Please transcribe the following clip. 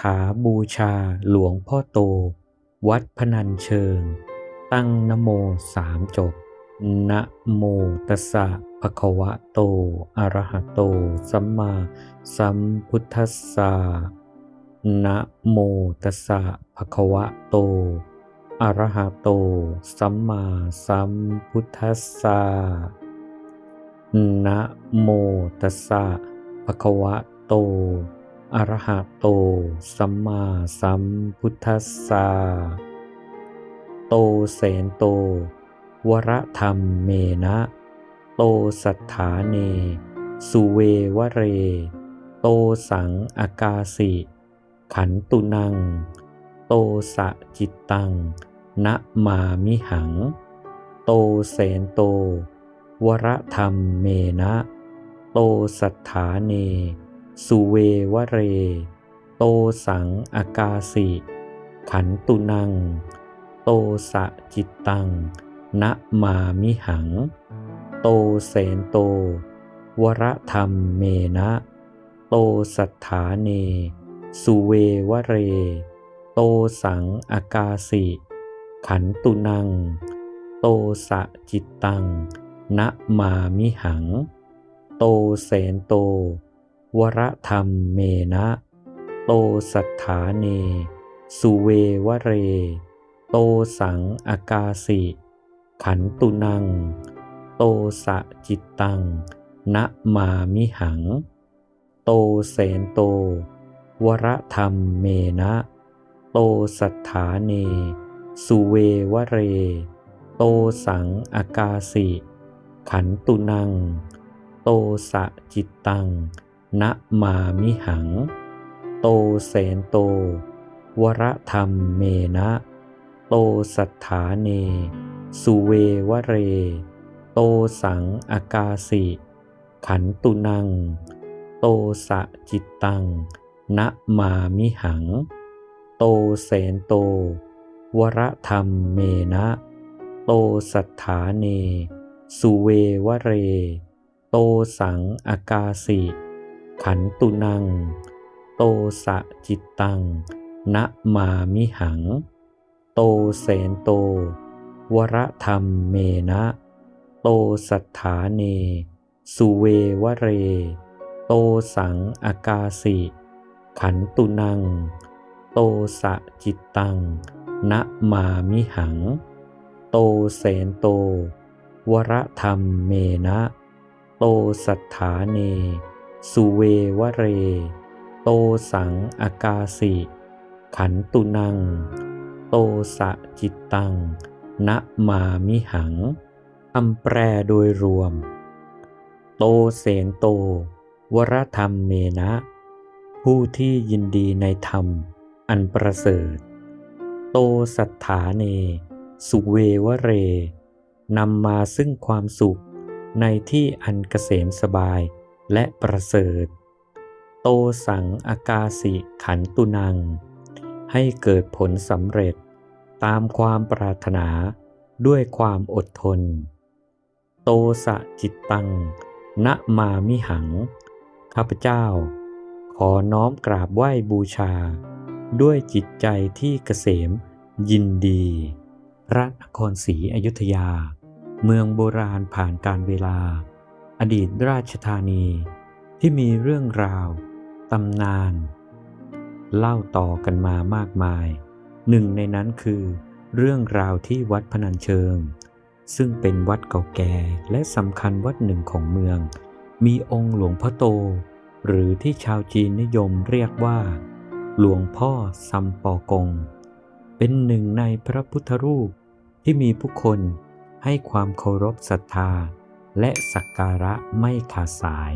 ถาบูชาหลวงพ่อโต วัดพนัญเชิง ตั้งนโมสามจบนะโมตัสสะภะคะวะโต อะระหะโต สัมมาสัมพุทธัสสะนะโมตัสสะภะคะวะโต อะระหะโต สัมมาสัมพุทธัสสะนะโมตัสสะภะคะวะโต อรหะโต สัมมาสัมพุทธัสสะโตเสนโต วรธรรมเมนะ โตสัทธาเน สุเววเร โตสังอากาสิ ขันตุนัง โตสะจิตตัง นะมามิหัง โตเสนโต วรธรรมเมนะ โตสัทธาเน สุเววเร โตสังอากาสิ ขันตุนัง โตสะจิตตัง นะมามิหัง โตเสนโต วรธรรมเมนะ โตสัทธาเน สุเววเร โตสังอากาสิ ขันตุนัง โตสะจิตตัง นะมามิหัง โตเสนโต วรธรรมเมนะ โตสัทธาเน สุเววเร โตสังอากาสิ ขันตุนัง โตสะจิตตัง นะมามิหัง โตเสนโต วรธรรมเมนะ โตสัทธาเน สุเววเร โตสังอากาสิ ขันตุนัง โตสะจิตตัง นะมามิหัง โตเสนโต วรธรรมเมนะ โตสัทธาเน สุเววเร โตสังอากาสิ ขันตุนัง โตสะจิตตัง นะมามิหัง โตเสนโต วรธรรมเมนะ โตสัทธาเน สุเววเร โตสังอากาสิ ขันตุนัง โตสะจิตตัง นะมามิหัง โตเสนโต วรธรรมเมนะ โตสัทธาเน สุเววเร โตสังอากาสิ ขันตุนัง โตสะจิตตัง นะมามิหัง โตเสนโต วรธรรมเมนะ โตสัทธาเน สุเววเร โตสังอากาสิ ขันตุนัง โตสะจิตตังนะมามิหังคำแปลโดยรวม โตเสนโต วรธรรมเมนะ ผู้ที่ยินดีในธรรม อันประเสริฐ โตสัทธาเน สุเววเร นำมาซึ่งความสุขในที่อันเกษมสบาย และประเสริฐ โตสังอากาสิขันตุนัง ให้เกิดผลสำเร็จตามความปรารถนาด้วยความอดทน โตสะจิตตังนะมามิหัง ข้าพเจ้า ขอน้อมกราบไหว้บูชา ด้วยจิตใจที่เกษมยินดี พระนครศรีอยุธยา เมืองโบราณผ่านการเวลา อดีตราชธานีที่มีเรื่องราว ตำนาน เล่าต่อกันมามากมาย หนึ่งในนั้นคือ เรื่องราวที่วัดพนัญเชิง ซึ่งเป็นวัดเก่าแก่และสำคัญวัดหนึ่งของเมือง มีองค์หลวงพ่อโต หรือที่ชาวจีนนิยมเรียกว่า หลวงพ่อซัมปอกง เป็นหนึ่งในพระพุทธรูปที่มีผู้คนให้ความเคารพศรัทธา และสักการะไม่ขาดสาย